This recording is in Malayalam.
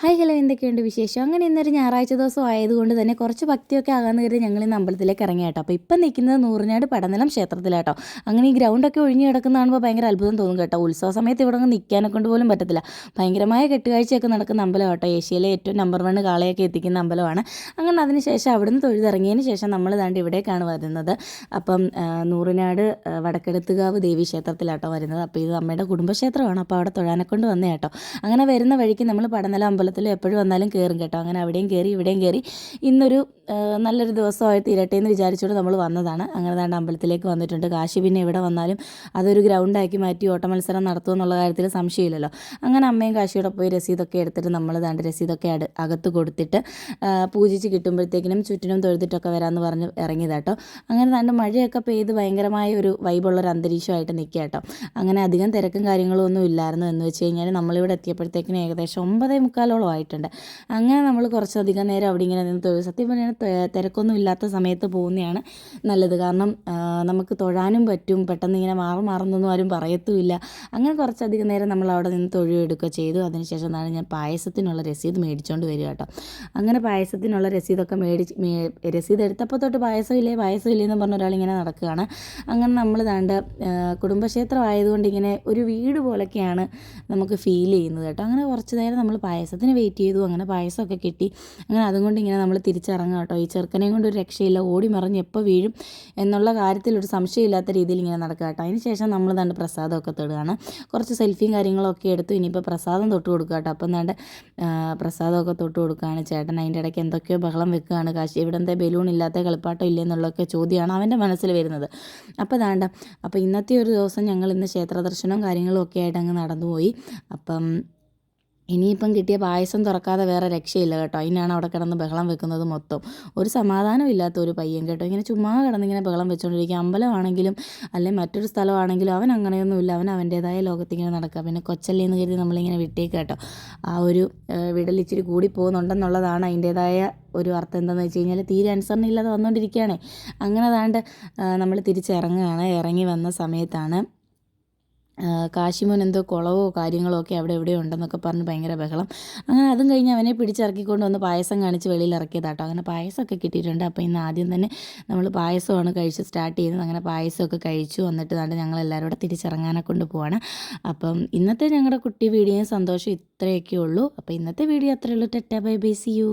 ഹായ് ഹലോ എന്തൊക്കെയുണ്ട് വിശേഷം? അങ്ങനെ ഇന്നൊരു ഞായറാഴ്ച ദിവസം ആയതുകൊണ്ട് തന്നെ കുറച്ച് ഭക്തിയൊക്കെ ആകാമെന്ന് കരുതി ഞങ്ങൾ ഇന്ന് അമ്പലത്തിലേക്ക് ഇറങ്ങി കേട്ടോ അപ്പോൾ ഇപ്പം നിൽക്കുന്നത് നൂറിനാട് പടനിലം ക്ഷേത്രത്തിലാട്ടോ അങ്ങനെ ഈ ഗ്രൗണ്ടൊക്കെ ഒഴിഞ്ഞു കിടക്കുന്ന കാണുമ്പോൾ ഭയങ്കര അത്ഭുതം തോന്നും കേട്ടോ. ഉത്സവ സമയത്ത് ഇവിടെ അങ്ങ് നിൽക്കാനെ കൊണ്ട് പോലും പറ്റത്തില്ല. ഭയങ്കരമായ കെട്ടുകാഴ്ചയൊക്കെ നടക്കുന്ന അമ്പലം കേട്ടോ ഏഷ്യയിലെ ഏറ്റവും നമ്പർ വൺ കാളയൊക്കെ എത്തിക്കുന്ന അമ്പലമാണ്. അങ്ങനെ അതിന് ശേഷം അവിടുന്ന് തൊഴുതിറങ്ങിയതിന് ശേഷം നമ്മൾ ദാണ്ട് ഇവിടേക്കാണ് വരുന്നത്. അപ്പം നൂറിനാട് വടക്കെടുത്തുകാവ് ദേവി ക്ഷേത്രത്തിലാട്ടോ വരുന്നത്. അപ്പോൾ ഇത് അമ്മയുടെ കുടുംബക്ഷേത്രമാണ്. അപ്പോൾ അവിടെ തൊഴാനെ കൊണ്ട് വന്നേട്ടോ അങ്ങനെ വരുന്ന വഴിക്ക് നമ്മൾ പടനില അമ്പലത്തിൽ എപ്പോഴും വന്നാലും കയറും കേട്ടോ. അങ്ങനെ അവിടെയും കയറി ഇവിടെയും കയറി ഇന്നൊരു നല്ലൊരു ദിവസമായി തീരട്ടെ എന്ന് വിചാരിച്ചുകൊണ്ട് നമ്മൾ വന്നതാണ്. അങ്ങനെ ദാണ്ട് അമ്പലത്തിലേക്ക് വന്നിട്ടുണ്ട്. കാശി പിന്നെ ഇവിടെ വന്നാലും അതൊരു ഗ്രൗണ്ടാക്കി മാറ്റി ഓട്ട മത്സരം നടത്തുമെന്നുള്ള കാര്യത്തിൽ സംശയമില്ലല്ലോ. അങ്ങനെ അമ്മയും കാശിയോടെ പോയി രസീതൊക്കെ എടുത്തിട്ട് നമ്മൾ ദാണ്ട് രസീതൊക്കെ അകത്ത് കൊടുത്തിട്ട് പൂജിച്ച് കിട്ടുമ്പോഴത്തേക്കിനും ചുറ്റിനും തൊഴുതിട്ടൊക്കെ വരാമെന്ന് പറഞ്ഞ് ഇറങ്ങിയതാട്ടോ അങ്ങനെ ദാണ്ട് മഴയൊക്കെ പെയ്ത് ഭയങ്കരമായ ഒരു വൈബുള്ളൊരു അന്തരീക്ഷമായിട്ട് നിൽക്കുക കേട്ടോ അങ്ങനെ അധികം തിരക്കും കാര്യങ്ങളും ഒന്നും ഇല്ലായിരുന്നു എന്ന് വെച്ച് കഴിഞ്ഞാൽ നമ്മളിവിടെ എത്തിയപ്പോഴത്തേക്കിനും ഏകദേശം ഒമ്പതേ മുക്കാലോളം ആയിട്ടുണ്ട്. അങ്ങനെ നമ്മൾ കുറച്ചധികം നേരം അവിടെ ഇങ്ങനെ നിന്ന് തൊഴിൽ സത്യം പറഞ്ഞാൽ തിരക്കൊന്നും ഇല്ലാത്ത സമയത്ത് പോകുന്നതാണ് നല്ലത്. കാരണം നമുക്ക് തൊഴാനും പറ്റും. പെട്ടെന്ന് ഇങ്ങനെ മാറി മാറുന്നൊന്നും ആരും പറയത്തുമില്ല. അങ്ങനെ കുറച്ചധികം നേരം നമ്മൾ അവിടെ നിന്ന് തൊഴിലെടുക്കുക ചെയ്തു. അതിനുശേഷം എന്താണ് ഞാൻ പായസത്തിനുള്ള രസീത് മേടിച്ചുകൊണ്ട് വരിക കേട്ടോ. അങ്ങനെ പായസത്തിനുള്ള രസീതൊക്കെ മേടിച്ച് രസീത് എടുത്തപ്പോൾ തൊട്ട് പായസം ഇല്ലേ പായസം ഇല്ലേ എന്ന് പറഞ്ഞ ഒരാളിങ്ങനെ നടക്കുകയാണ്. അങ്ങനെ നമ്മൾ ദാണ്ട് ആ, കുടുംബക്ഷേത്രം ആയതുകൊണ്ട് ഇങ്ങനെ ഒരു വീട് പോലൊക്കെയാണ് നമുക്ക് ഫീൽ ചെയ്യുന്നത് കേട്ടോ. അങ്ങനെ കുറച്ച് നേരം നമ്മൾ പായസത്തിന് വെയിറ്റ് ചെയ്തു. അങ്ങനെ പായസമൊക്കെ കിട്ടി. അങ്ങനെ അതുകൊണ്ട് ഇങ്ങനെ നമ്മൾ തിരിച്ചിറങ്ങുക കേട്ടോ. ഈ ചെറുക്കനെയും കൊണ്ട് ഒരു രക്ഷയില്ല. ഓടി മറിഞ്ഞ് എപ്പോൾ വീഴും എന്നുള്ള കാര്യത്തിൽ ഒരു സംശയമില്ലാത്ത രീതിയിൽ ഇങ്ങനെ നടക്കുക കേട്ടോ. അതിന് ശേഷം നമ്മൾ തന്നെ പ്രസാദമൊക്കെ തൊടുകയാണ്. കുറച്ച് സെൽഫിയും കാര്യങ്ങളൊക്കെ എടുത്തു ഇനിയിപ്പോൾ പ്രസാദം തൊട്ട് കൊടുക്കുക കേട്ടോ. അപ്പം തന്നെ പ്രസാദമൊക്കെ തൊട്ട് കൊടുക്കുകയാണ് ചേട്ടൻ. അതിന്റെ ഇടയ്ക്ക് എന്തൊക്കെയോ ബഹളം വെക്കുകയാണ്. കാശി ഇവിടെ എന്താ ബലൂൺ ഇല്ലാത്ത കളിപ്പാട്ടം ഇല്ലേ എന്നുള്ളതൊക്കെ ചോദ്യമാണ് അവന്റെ മനസ്സിൽ വരുന്നത്. അപ്പോൾ താണ്ട അപ്പോൾ ഇന്നത്തെ ഒരു ദിവസം ഞങ്ങൾ ഇന്ന് ക്ഷേത്ര ദർശനവും കാര്യങ്ങളും ഒക്കെ ആയിട്ട് അങ്ങ് നടന്നുപോയി. അപ്പം ഇനിയിപ്പം കിട്ടിയ പായസം തുറക്കാതെ വേറെ രക്ഷയില്ല കേട്ടോ. അതിനാണ് അവിടെ കിടന്ന് ബഹളം വെക്കുന്നത് മൊത്തം. ഒരു സമാധാനം ഇല്ലാത്ത ഒരു പയ്യൻ കേട്ടോ. ഇങ്ങനെ ചുമ്മാ കിടന്നിങ്ങനെ ബഹളം വെച്ചുകൊണ്ടിരിക്കുക അമ്പലമാണെങ്കിലും അല്ലെങ്കിൽ മറ്റൊരു സ്ഥലമാണെങ്കിലും അവൻ അങ്ങനെയൊന്നുമില്ല. അവൻ അവന്റേതായ ലോകത്തിങ്ങനെ നടക്കുക. പിന്നെ കൊച്ചല്ലേന്ന് കരുതി നമ്മളിങ്ങനെ വിട്ടേക്ക് കേട്ടോ. ആ ഒരു വിടൽ ഇച്ചിരി കൂടി പോകുന്നുണ്ടെന്നുള്ളതാണ് അതിന്റേതായ ഒരു അർത്ഥം എന്താണെന്ന് വെച്ച് കഴിഞ്ഞാൽ തീരെ അനുസരണയില്ലാതെ വന്നുകൊണ്ടിരിക്കുകയാണേ അങ്ങനെ അതാണ്ട് നമ്മൾ തിരിച്ചിറങ്ങുകയാണ്. ഇറങ്ങി വന്ന സമയത്താണ് കാശിമോൻ എന്തോ കുളവോ കാര്യങ്ങളോ ഒക്കെ അവിടെ എവിടെ ഉണ്ടെന്നൊക്കെ പറഞ്ഞ് ഭയങ്കര ബഹളം. അങ്ങനെ അതും കഴിഞ്ഞ് അവനെ പിടിച്ചിറക്കിക്കൊണ്ട് വന്ന് പായസം കാണിച്ച് വെളിയിൽ ഇറക്കിയതാട്ടോ. അങ്ങനെ പായസമൊക്കെ കിട്ടിയിട്ടുണ്ട്. അപ്പോൾ ഇന്ന് ആദ്യം തന്നെ നമ്മൾ പായസമാണ് കഴിച്ച് സ്റ്റാർട്ട് ചെയ്യുന്നത്. അങ്ങനെ പായസമൊക്കെ കഴിച്ചു. വന്നിട്ട് ദാണ്ട് ഞങ്ങൾ എല്ലാവരും കൂടെ തിരിച്ചിറങ്ങാനെ കൊണ്ട് പോവാണ്. അപ്പം ഇന്നത്തെ ഞങ്ങളുടെ കുട്ടി വീഡിയോയും സന്തോഷം ഇത്രയൊക്കെ ഉള്ളൂ. അപ്പോൾ ഇന്നത്തെ വീഡിയോ അത്രയേ ഉള്ളൂ. ടെറ്റ ബൈ ബൈ സി യു